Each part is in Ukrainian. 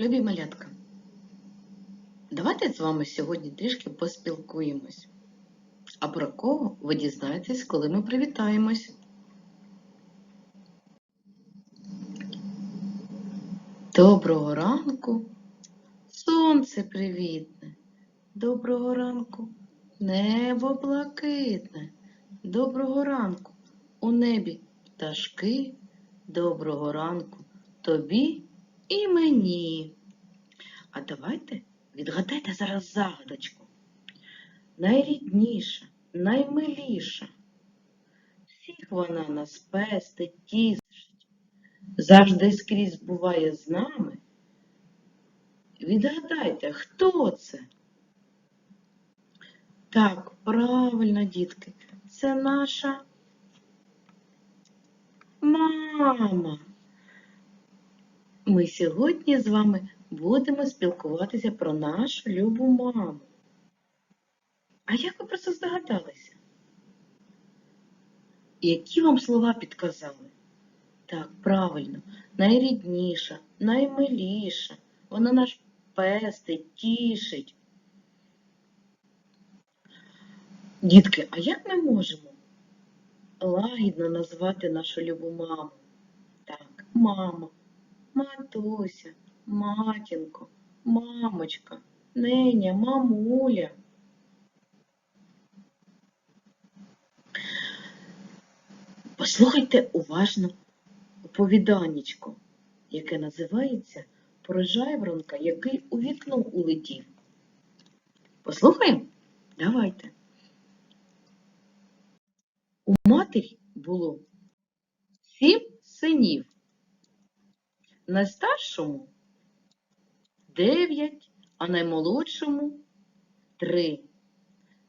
Любі малятка, давайте з вами сьогодні трішки поспілкуємось. А про кого ви дізнаєтесь, коли ми привітаємось? Доброго ранку, сонце привітне. Доброго ранку, небо блакитне. Доброго ранку, у небі пташки. Доброго ранку тобі і мені. А давайте відгадайте зараз загадочку. Найрідніша, наймиліша. Всіх вона нас пестить, тішить, завжди скрізь буває з нами. Відгадайте, хто це? Так, правильно, дітки, це наша мама. Ми сьогодні з вами будемо спілкуватися про нашу любу маму. А як ви про це здогадалися? Які вам слова підказали? Так, правильно, найрідніша, наймиліша, вона наш пестить, тішить. Дітки, а як ми можемо лагідно назвати нашу любу маму? Так, мама, матуся, матінко, мамочка, неня, мамуля. Послухайте уважно оповіданнячко, яке називається про жайворонка, який у вікно улетів. Послухаємо? Давайте. У матері було сім синів. Найстаршому дев'ять, а наймолодшому три.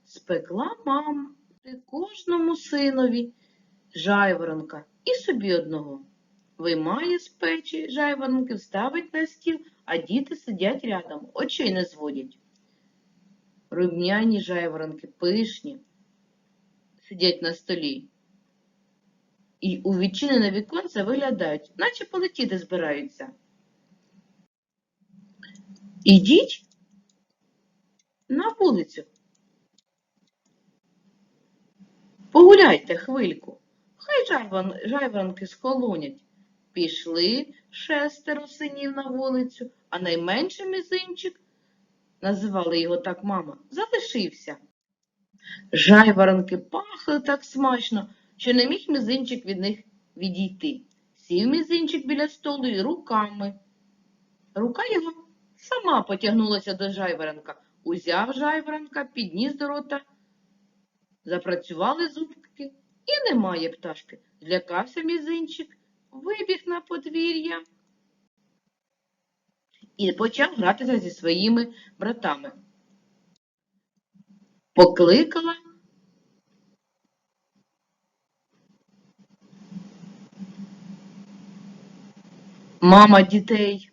Спекла мамти кожному синові жайворонка і собі одного. Виймає з печі жайворонків, ставить на стіл, а діти сидять рядом, очей не зводять. Рум'яні жайворонки пишні, сидять на столі. І у відчинене віконце виглядають, наче полетіти збираються. Ідіть на вулицю. Погуляйте хвильку. Хай жайван, жайворонки схолонять. Пішли шестеро синів на вулицю, а найменший мізинчик, називали його так мама, залишився. Жайворонки пахли так смачно, що не міг мізинчик від них відійти. Сів мізинчик біля столу і руками. Рука його сама потягнулася до жайворонка. Узяв жайворонка, підніс до рота. Запрацювали зубки, і немає пташки. Злякався мізинчик, вибіг на подвір'я і почав гратися зі своїми братами. Покликала мама дітей.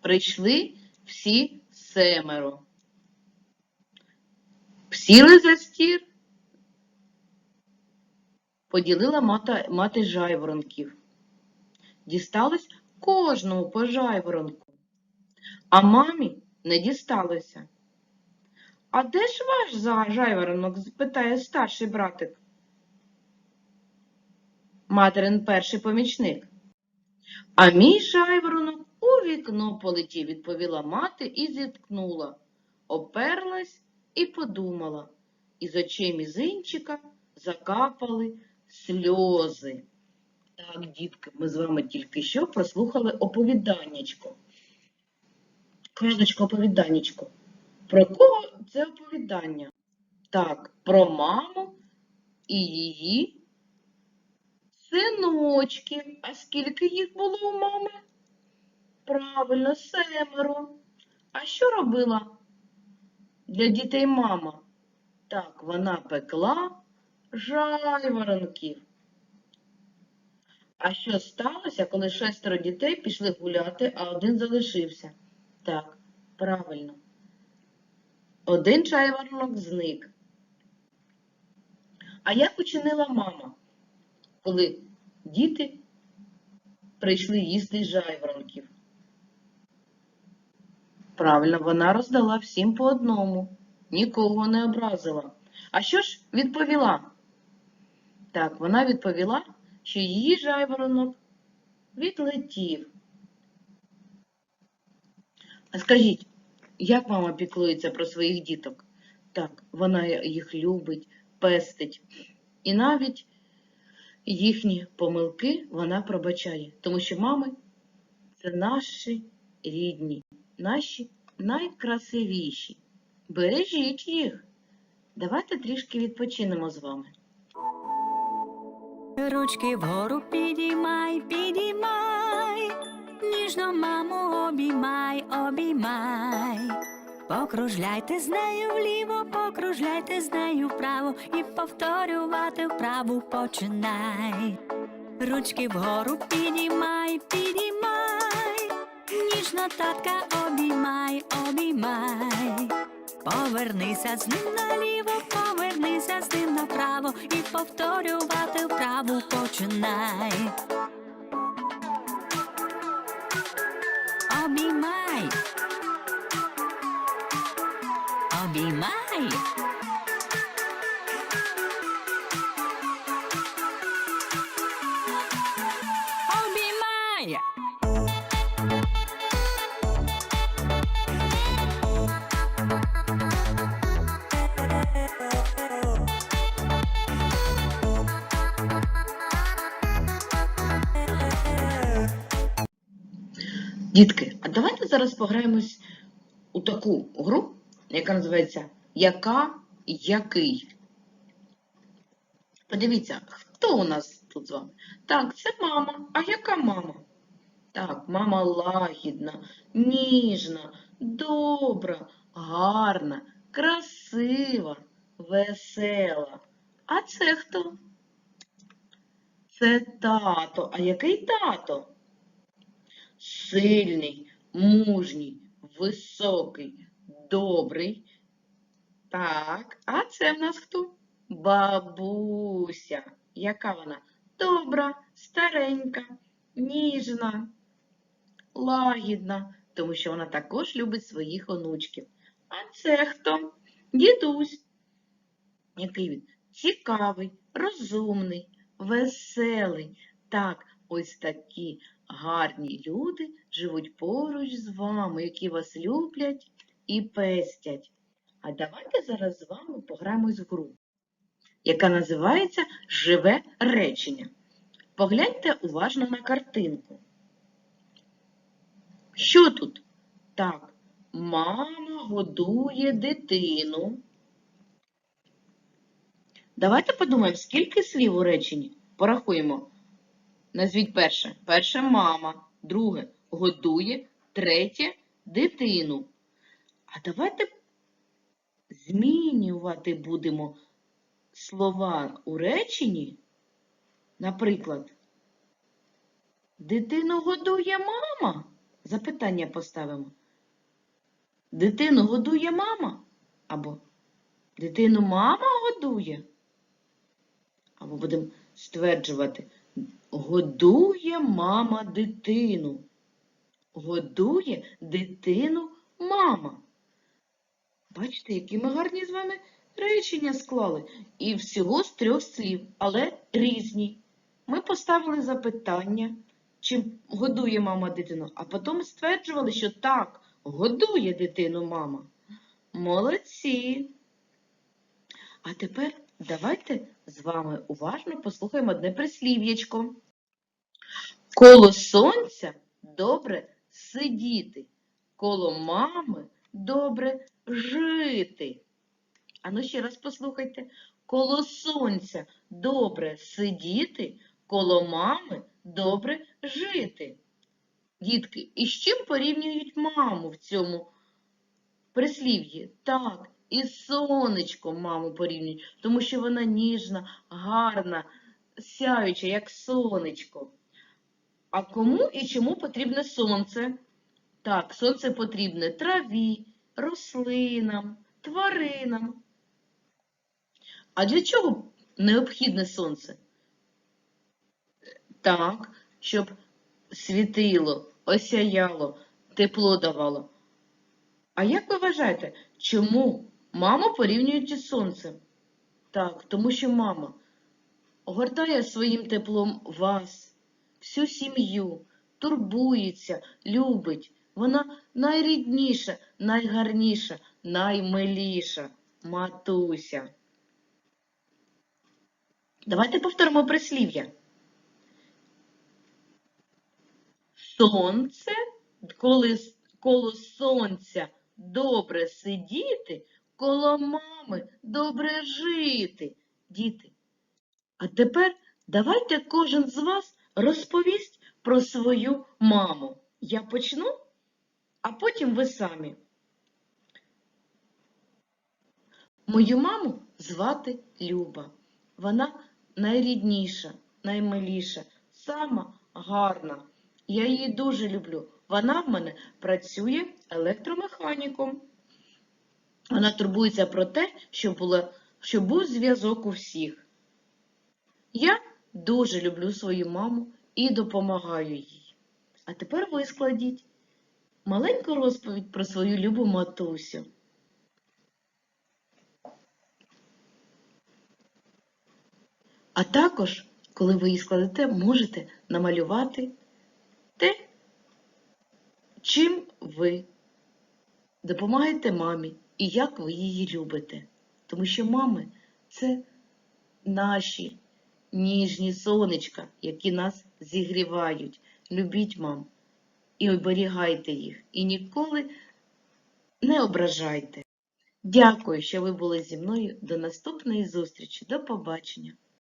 Прийшли всі семеро. Сіли за стір, поділила мата, мати жайворонків. Дісталось кожному по жайворонку, а мамі не дісталося. А де ж ваш жайворонок? питає старший братик. Материн перший помічник. А мій жайворонок у вікно полетів, відповіла мати і зіткнула, оперлась і подумала. Із очей мізинчика закапали сльози. Так, дітки, ми з вами тільки що прослухали оповіданнячко. Казочку оповіданнячко. Про кого це оповідання? Так, про маму і її синочків. А скільки їх було у мами? Правильно, семеро. А що робила для дітей мама? Так, вона пекла жайворонків. А що сталося, коли шестеро дітей пішли гуляти, а один залишився? Так, правильно. Один жайворонок зник. А як учинила мама, коли діти прийшли їсти жайворонків? Правильно, вона роздала всім по одному, нікого не образила. А що ж відповіла? Так, вона відповіла, що її жайворонок відлетів. А скажіть, як мама піклується про своїх діток? Так, вона їх любить, пестить. І навіть їхні помилки вона пробачає, тому що мами це наші рідні, наші найкрасивіші. Бережіть їх. Давайте трішки відпочинемо з вами. Ручки вгору підіймай, підіймай, ніжно маму обіймай, обіймай. Покружляйте з нею вліво, покружляйте з нею вправо і повторювати вправу починай. Ручки вгору підіймай, підіймай, ніжно татка обіймай, обіймай. Повернися з ним наліво, повернися з ним направо і повторювати вправу починай. Обіймай. Обіймай. Обіймай. Дітки, а давайте зараз пограємось у таку гру, яка називається Яка який. Подивіться, хто у нас тут з вами? Так, це мама. А яка мама? Так, мама лагідна, ніжна, добра, гарна, красива, весела. А це хто? Це тато. А який тато? Сильний, мужній, високий, добрий. Так, а це в нас хто? Бабуся. Яка вона? Добра, старенька, ніжна, лагідна, тому що вона також любить своїх онучків. А це хто? Дідусь. Який він? Цікавий, розумний, веселий. Так, ось такі гарні люди живуть поруч з вами, які вас люблять і пестять. А давайте зараз з вами пограємось в гру, яка називається Живе речення. Погляньте уважно на картинку. Що тут? Так, мама годує дитину. Давайте подумаємо, скільки слів у реченні. Порахуємо. Назвіть перше. Перше мама. Друге годує. Третє дитину. А давайте змінювати будемо слова у реченні. Наприклад, дитину годує мама? Запитання поставимо. Дитину годує мама? Або дитину мама годує? Або будемо стверджувати. Годує мама дитину. Годує дитину мама. Бачите, які ми гарні з вами речення склали. І всього з трьох слів, але різні. Ми поставили запитання, чи годує мама дитину, а потім стверджували, що так, годує дитину мама. Молодці! А тепер давайте з вами уважно послухаємо одне прислів'ячко. Коло сонця добре сидіти, коло мами добре жити. Ану ще раз послухайте. Коло сонця добре сидіти, коло мами добре жити. Дітки, і з чим порівнюють маму в цьому прислів'ї? Так, із сонечком маму порівнюють, тому що вона ніжна, гарна, сяюча, як сонечко. А кому і чому потрібне сонце? Так, сонце потрібне траві, рослинам, тваринам. А для чого необхідне сонце? Так, щоб світило, осяяло, тепло давало. А як ви вважаєте, чому маму порівнюють із сонцем? Так, тому що мама огортає своїм теплом вас, всю сім'ю, турбується, любить. Вона найрідніша, найгарніша, наймиліша матуся. Давайте повторимо прислів'я. Сонце, коли коло сонця добре сидіти, коло мами добре жити. Діти, а тепер давайте кожен з вас розповість про свою маму. Я почну, а потім ви самі. Мою маму звати Люба. Вона найрідніша, наймиліша, сама гарна. Я її дуже люблю. Вона в мене працює електромеханіком. Вона турбується про те, щоб, було, щоб був зв'язок у всіх. Я дуже люблю свою маму і допомагаю їй. А тепер ви складіть маленьку розповідь про свою любу матусю. А також, коли ви її складете, можете намалювати те, чим ви допомагаєте мамі і як ви її любите. Тому що мами це наші ніжні сонечка, які нас зігрівають. Любіть мам і оберігайте їх, і ніколи не ображайте. Дякую, що ви були зі мною. До наступної зустрічі. До побачення!